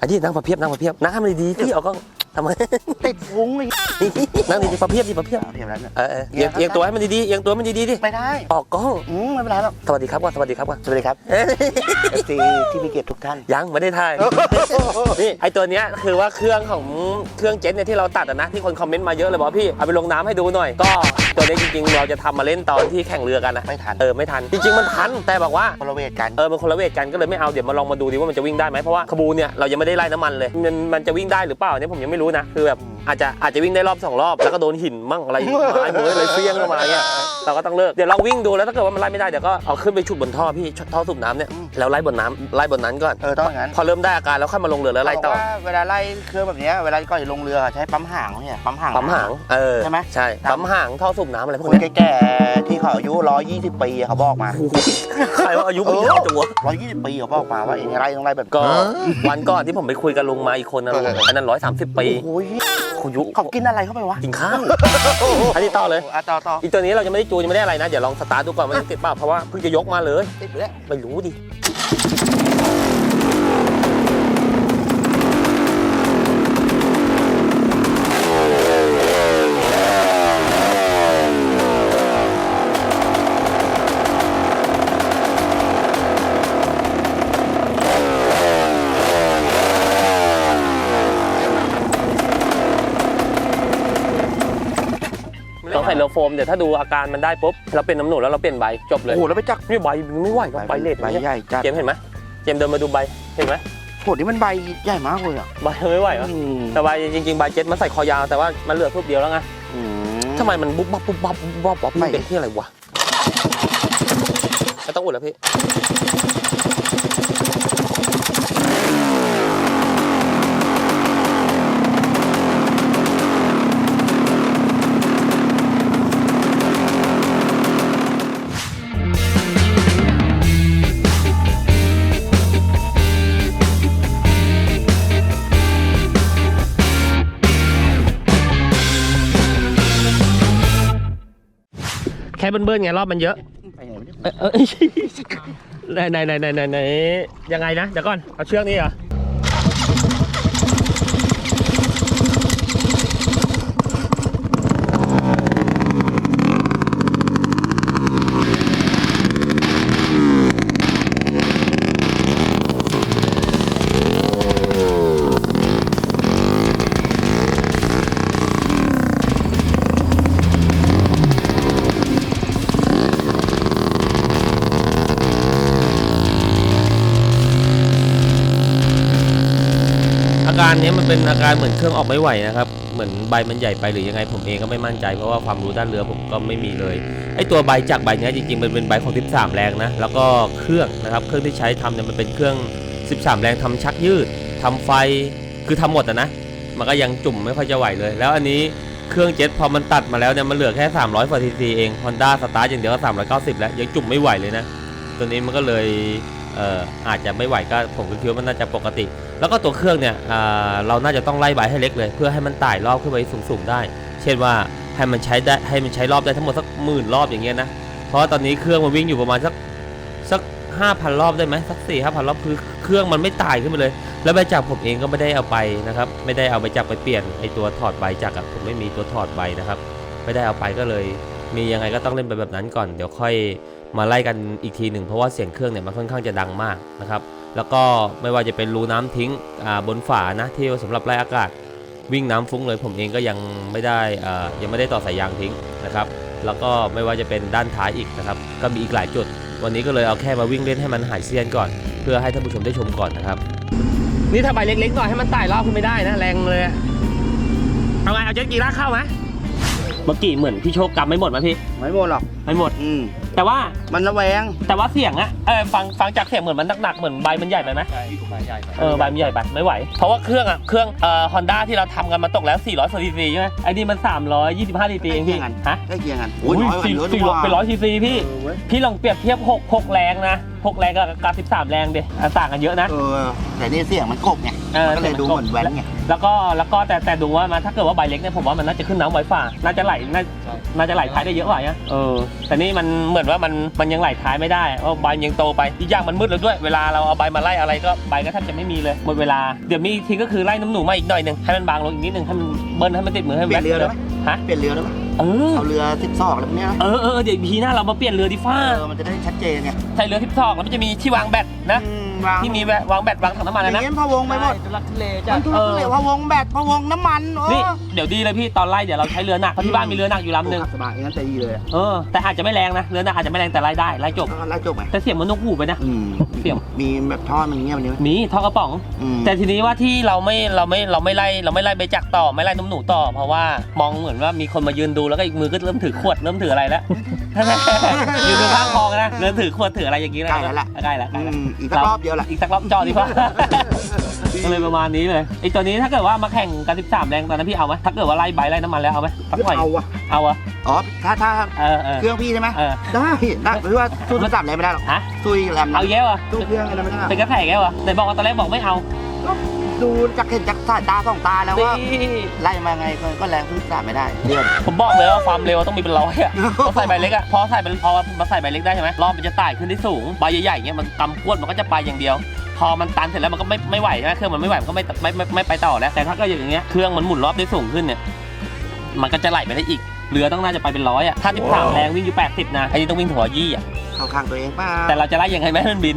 อันนี้นั่งประเพียบนั่งประเพียบนั่งให้มันดีๆพี่เอากล้อง ทำไมติดฟุ้งเลยนั่งดีๆประเพียบดิประเพียบเทียบแล้วเนี่ยเออเออเอียงเอียงตัวให้มันดีๆเอียงตัวให้มันดีๆดิไม่ได้ออกกล้องอืมไม่เป็นไรหรอกสวัสดีครับก่อนสวัสดีครับก่อนสวัสดีครับเอ้ยเอฟซีที่มีเกียรติทุกท่านยังไม่ได้ถ่ายนี่ไอตัวเนี้ยคือว่าเครื่องของเครื่องเจ็ตเนี่ยที่เราตัดอะนะที่คนคอมเมนต์มาเยอะเลยบอกว่าพี่เอาไปลงน้ำให้ดูหน่อย ก็ตัวนี้จริงๆ เราจะทำมาเล่นตอนที่แข่งเรือกันนะไม่ทันเออไม่ทันจริงๆมันทันแต่บอกว่าคนละเวทกันเออมันคนละเวทกันก็เลยไม่เอาเดี๋ยวมาลองมาดูดิว่ามันจะวิ่งได้ไหมเพราะว่าขบูเนี่ยเรายังไม่ได้ไล่น้ำมันเลยมันมันจะวิ่งได้หรือเปล่าเนี่ยผมยังไม่รู้นะ คือแบบอาจจะอาจจะวิ่งได้รอบสองรอบ แล้วก็โดนหินมั่งอะไรไม้มือเลยเฟี้ยงเข้ามาเงี้ย เราก็ต้องเลิกเดี๋ยวลองวิ่งดูแล้วถ้าเกิดว่ามันไล่ไม่ได้เดี๋ยวก็เอาขึ้นไปฉุดบนท่อพี่ท่อสูบน้ำเนี่ยแล้วไล่บนน้ำไล่บนนั้นก่อนเออต้องอย่างนั้นพอเริ่มได้อาการแล้วค่อยมาลงเรือแล้วไล่ต่อเขาบอกว่าเวลาไล่เครื่องแบบเนี้ยเวลาก่อนจะลงเรือใช้ปั๊มหางเนี่ยปั๊มหางปั๊มหางเออใช่ไหมใช่ปั๊มหางท่อสูบน้ำอะไรพวกคนเนี้ยแก่ๆที่เขาอายุ120ปีเขาบอกมาโอ้โหใครว่าอายุไม่เยอะจังวะ120ปีเขาบอกมาว่าไอ้ไล่ต้องไล่แบบก็วันก่อนที่ผมไปคุยกับลุงมาอีกคนนะลุงเอออันนั้นร้อยสามสิบปีโอ้ย คุณยุเขากินอะไรเข้าไปวะกินข้าวอันนี้ต่อเลยอะต่อต่ออีกตัวนี้เรายังไม่ได้จูนยังไม่ได้อะไรนะ เดี๋ยวลองสตาร์ทดูก่อนว่าจะติดเปล่าเพราะว่าเพิ่งจะยกมาเลยติดอยู่แล้วไม่รู้ดิ ใส่เรือโฟมเดี๋ยวถ้าดูอาการมันได้ปุ๊บเราเป็นน้ำหนุนแล้วเราเปลี่ยนใบจบเลยโอ้โหแล้วไปจักนี่ใบมันไม่ไหวหรอกใบเล็ดใบใหญ่จัดเจมส์เห็นไหมเจมส์เดินมาดูใบเห็นไหมโหนี่มันใบใหญ่มากเลยอะใบมันไม่ไหวเหรออืมแต่ใบจริงๆใบเจ็ตมันใส่คอยาวแต่ว่ามันเหลือทุบเดียวแล้วไงอืทำไมมันบุ๊บบับบุ๊บบับบุ๊บบับบุ๊บไม่มันเป็นที่อะไรวะไม่ต้องอุดแล้วพี่ ค่เบิ้ลๆไงรอบมันเยอะไปไหนไม่ได้เออเออไหนไหนไหนไหนไหนไหนยังไงนะเดี๋ยวก่อนเอาเชือกนี้เหรอ การนี้มันเป็นอาการเหมือนเครื่องออกไม่ไหวนะครับ เหมือนใบมันใหญ่ไปหรือยังไงผมเองก็ไม่มั่นใจเพราะว่าความรู้ด้านเรือผมก็ไม่มีเลย ไอตัวใบจากใบเนี้ยจริงๆมันเป็นใบของ 13 แรงนะ แล้วก็เครื่องนะครับ เครื่องที่ใช้ทำเนี่ยมันเป็นเครื่อง 13 แรงทำชักยืดทำไฟ คือทำหมดอะนะ มันก็ยังจุ่มไม่ค่อยจะไหวเลย แล้วอันนี้เครื่องเจ็ตพอมันตัดมาแล้วเนี่ยมันเหลือแค่300ฟอร์ทีซีเอง Honda สตาร์อย่างเดียวก็390 แล้วยังจุ่มไม่ไหวเลยนะ ตัวนี้มันก็เลยเอออาจจะไม่ไหวก็ผมก็คิดว่ามันน่าจะปกติ แล้วก็ตัวเครื่องเนี่ยเราน่าจะต้องไล่ใบให้เล็กเลย เพื่อให้มันไต่รอบขึ้นไปสูงๆได้ เช่นว่าให้มันใช้ได้ให้มันใช้รอบได้ทั้งหมดสักหมื่นรอบอย่างเงี้ยนะ เพราะตอนนี้เครื่องมันวิ่งอยู่ประมาณสักสักห้าพันรอบได้ไหมสักสี่ห้าพันรอบคือเครื่องมันไม่ไต่ขึ้นไปเลย แล้วใบจักรผมเองก็ไม่ได้เอาไปนะครับ ไม่ได้เอาใบจักรไปเปลี่ยนไอตัวถอดใบจักรผมไม่มีตัวถอดใบนะครับ ไม่ได้เอาไปก็เลย มียังไงก็ต้องเล่นไปแบบนั้นก่อน เดี๋ยวค่อยมาไล่กันอีกทีหนึ่งเพราะว่าเสียงเครื่องเนี่ยมันค่อนข้างจะดังมากนะครับ แล้วก็ไม่ว่าจะเป็นรูน้ำทิ้งอ่าบนฝานะที่สำหรับไล่อากาศ วิ่งน้ำฟุ้งเลยผมเองก็ยังไม่ได้อ่ายังไม่ได้ต่อสายยางทิ้งนะครับ แล้วก็ไม่ว่าจะเป็นด้านท้ายอีกนะครับ ก็มีอีกหลายจุด วันนี้ก็เลยเอาแค่มาวิ่งเล่นให้มันหายเซียนก่อน เพื่อให้ท่านผู้ชมได้ชมก่อนนะครับ นี่ถ้าใบเล็กๆหน่อยให้มันไต่รอบขึ้นไม่ได้นะแรงเลยอะเอาไงเอาเจ็ตกีลากเข้าไหมเมื่อกี้เหมือนพี่โชคกำไม่หมดไหมพี่ไม่หมดหรอกไม่หมดอืม แต่ว่ามันระแวง แต่ว่าเสียงอะเออฟังฟังจากเสียงเหมือนมันหนักๆเหมือนใบมันใหญ่ไปไหมใช่ใบใหญ่ไปเออใบมันใหญ่ไปไม่ไหว เพราะว่าเครื่องอะเครื่องเอ่อฮอนด้าที่เราทำกันมาตกแล้ว 400ซีซีใช่ไหมไอ้นี่มัน 325ซีซีเองพี่ใกล้เคียงกันฮะใกล้เคียงกันอุ้ยน้อยกว่าสี่เยอะสี่ดีกว่าเป็นร้อยซีซีพี่เออเว้ยพี่ลองเปรียบเทียบ6 6แรงนะ พกแรงกับกับ13แรงดิอะต่างกันเยอะนะ เออแต่นี่เสียงมันกบไงเออมันก็เลยดูเหมือนแว้นไงแล้วก็แล้วก็แต่แต่ดูว่ามันถ้าเกิดว่าใบเล็กเนี่ยผมว่ามันน่าจะขึ้นน้ำไวฝ่า น่าจะไหลน่าน่าจะไหลท้ายได้เยอะกว่าเนี้ยเออแต่นี่มันเหมือนว่ามันมันยังไหลท้ายไม่ได้เพราะใบยังโตไปอีกอย่างมันมืดแล้วด้วยเวลาเราเอาใบมาไล่อะไรก็ใบก็แทบจะไม่มีเลยหมดเวลาเดี๋ยวมีอีกทีก็คือไล่น้ำหนูมาอีกหน่อยหนึ่งให้มันบางลงอีกนิดหนึ่งให้มันเบิ้ลให้มันติดมือให้มันเปลี่ยนเรือได้ไหมฮะ เปลี่ยนเรือได้ไหม เออ เอาเรือสิบซอกอะไรพวกเนี้ยนะเออเออเดี๋ยวพีหน้าเรามาเปลี่ยนเรือดิฟ้า เออมันจะได้ชัดเจนไงใช่เรือทิพซอกแล้วมันจะมีที่วางแบตนะ อืม วาง ที่มีแวะวางแบตวางถังน้ำมันอนะย่านะงเงี้ยพะวงไปหมดทุลักทุเลมัจ้ะนทุกเรื่องพะวงแบตพะวงน้ำมันโอ้นี่เดี๋ยวดีเลยพี่ตอนไล่เดี๋ยวเราใช้เรือหนักเพราะที่บ้านมีเรือหนักอยู่ลำหนึ่งขับสบายงั้นใจดีเลยอะเออแต่อาจจะไม่แรงนะเรือหนักอาจจะไม่แรงแต่ไล่ได้ไล่จบ แล้วก็ไล่จบไงแต่เสียงมันนกหูไปนะ อืมเสี่ยง มีแบบท่อมันเงี้ยมันนี้ไหมมีท่อกระป๋อง อืมแต่ทีนี้ว่าที่เราไม่เราไม่เราไม่ไล่เราไม่ไล่ใบจักรต่อไม่ไล่น้ำหนูต่อ เพราะว่ามองเหมือนว่ามีคนมายืนดูแล้วก็อีกมือก็เริ่มถือขวดเริ่มถืออะไรแล้ว ยืนดูข้างคลองนะเริ่มถือขวดถืออะไรอย่างนี้แล้วใกล้แล้วล่ะใกล้แล้วใกอืล้แล้วมอีกสักรอบเดียวแหละอีกสักรอบจอดีกว่า ก็เลยประมาณนี้เลยไอ้ตัวนี้ถ้าเกิดว่ามาแข่งกัน13แรงตอนนั้นพี่เอาไหมถ้าเกิดว่าไล่ใบไล่น้ำมันแล้วเอาไหมสักหน่อยเอาวะเอาอะอ๋อถ้าถ้าเออเออ เครื่องพี่ใช่ไหมเออได้ได้หรือว่าสู้สามเลยไม่ได้หรอกฮะ สู้อีกแรมเอาแย่วะสู้เครื่องอะไรไม่ได้หรอกเป็นกระแสแย่วะไหนบอกว่าตอนแรกบอกไม่เอา ดูจากเห็นจากสายตาสองตาแล้วว่านี่ไล่มาไงก็ก็แรงสู้สามไม่ได้เดือนผมบอกเลยว่าความเร็วต้องมีเป็นร้อยอะพอใส่ใบเล็กอะพอใส่เป็นพอมาใส่ใบเล็กได้ใช่ไหมรอบมันจะไต่ขึ้นที่สูงใบใหญ่ๆเงี้ยมันกำพวดมันก็จะไปอย่างเดียวพอมันตันเสร็จแล้วมันก็ไม่ไม่ไหวใช่ไหมเครื่องมันไม่ไหวมันก็ไม่ไม่ไม่ไม่ไปต่อแล้วแต่ถ้าก็อย่างเงี้ยเครื่องมันหมุนรอบได้สูงขึ้นเนี่ยมันก็จะไหลไปได้อีกเรือต้องน่าจะไปเป็นร้อยอะถ้าที่ผ่านแรงวิ่งอยู่80นะไอ้นี่ต้องวิ่งถึงหัวยี่อะเข้าข้างตัวเองป่าแต่เราจะไล่ยังไงไม่ให้มันบิน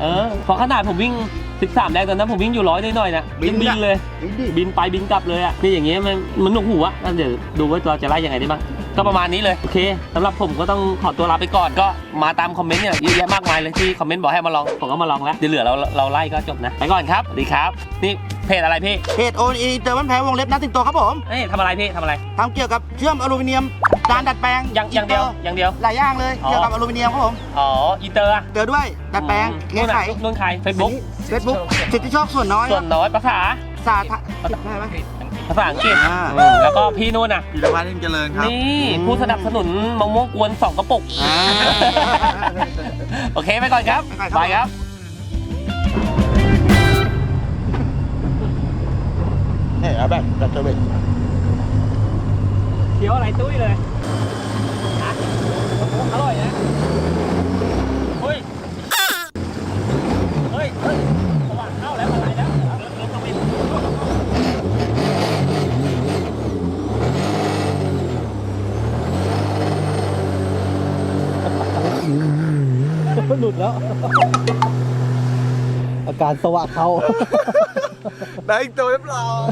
เออพอขนาดผมวิ่ง 13แรงตอนนั้นผมวิ่งอยู่ร้อยหน่อยๆนะยังบินเลยดิบินไปบินกลับเลยอะนี่อย่างเงี้ยมันมันหนวกหูอะงั้นเดี๋ยวดูว่าเราจะไล่ยังไงได้บ้าง ก็ประมาณนี้เลยโอเคสำหรับผมก็ต้องขอตัวลาไปก่อนก็มาตามคอมเมนต์เนี่ยเยอะแยะมากมายเลยที่คอมเมนต์บอกให้มาลองผมก็มาลองแล้วเดี๋ยวเหลือเราเราไล่ก็จบนะไปก่อนครับสวัสดีครับ นี่เพจอะไรพี่เพจโอนอีเจอมันแพ้วงเล็บนัดสิงโตครับผมเอ้ยทำอะไรพี่ทำอะไรทำเกี่ยวกับเชื่อมอลูมิเนียมการดัดแปลงอย่างอย่างเดียวอย่างเดียวหลายอย่างเลยอ๋อเกี่ยวกับอลูมิเนียมครับผมอ๋ออีเตอร์อะเจอด้วยดัดแปลงเงี้ยไขนุ่นใครเฟซบุ๊กเฟซบุ๊กสิทธิโชคส่วนน้อยส่วนน้อยภาษาสาธได้ไหมภาษาอังกฤษอ่า อืมแล้วก็พี่นุ่นอะ พีรพัฒน์นิ่มเจริญครับ นี่ผู้สนับสนุนมะม่วงกวนสองกระปุก อ่า โอเคไปก่อนครับไปก่อนครับ บายครับ เนี่ยเอาแบบดัดเจอร์เวทเคี้ยวอะไรตุ้ยเลยนะอร่อยนะเฮ้ย เฮ้ย เฮ้ยสว่างเข้าแล้วอะไรแล้วเริ่มเริ่มต้องเป็น หลุดแล้ว อาการสวะเขาได้อีกตัวเรียบร้อย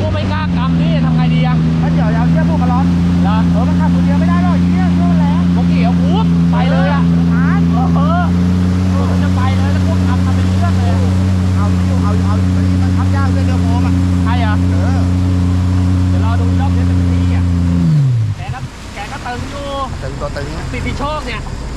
กูไม่กล้ากำนี่ทำไงดีอะถ้าเดี๋ยวเอาเชือกพวกมาร้อนเหรอเออมันขับคนเดียวไม่ได้หรอกเชือกมันแรงเมื่อกี้เอาปุ๊บไปเลยอะ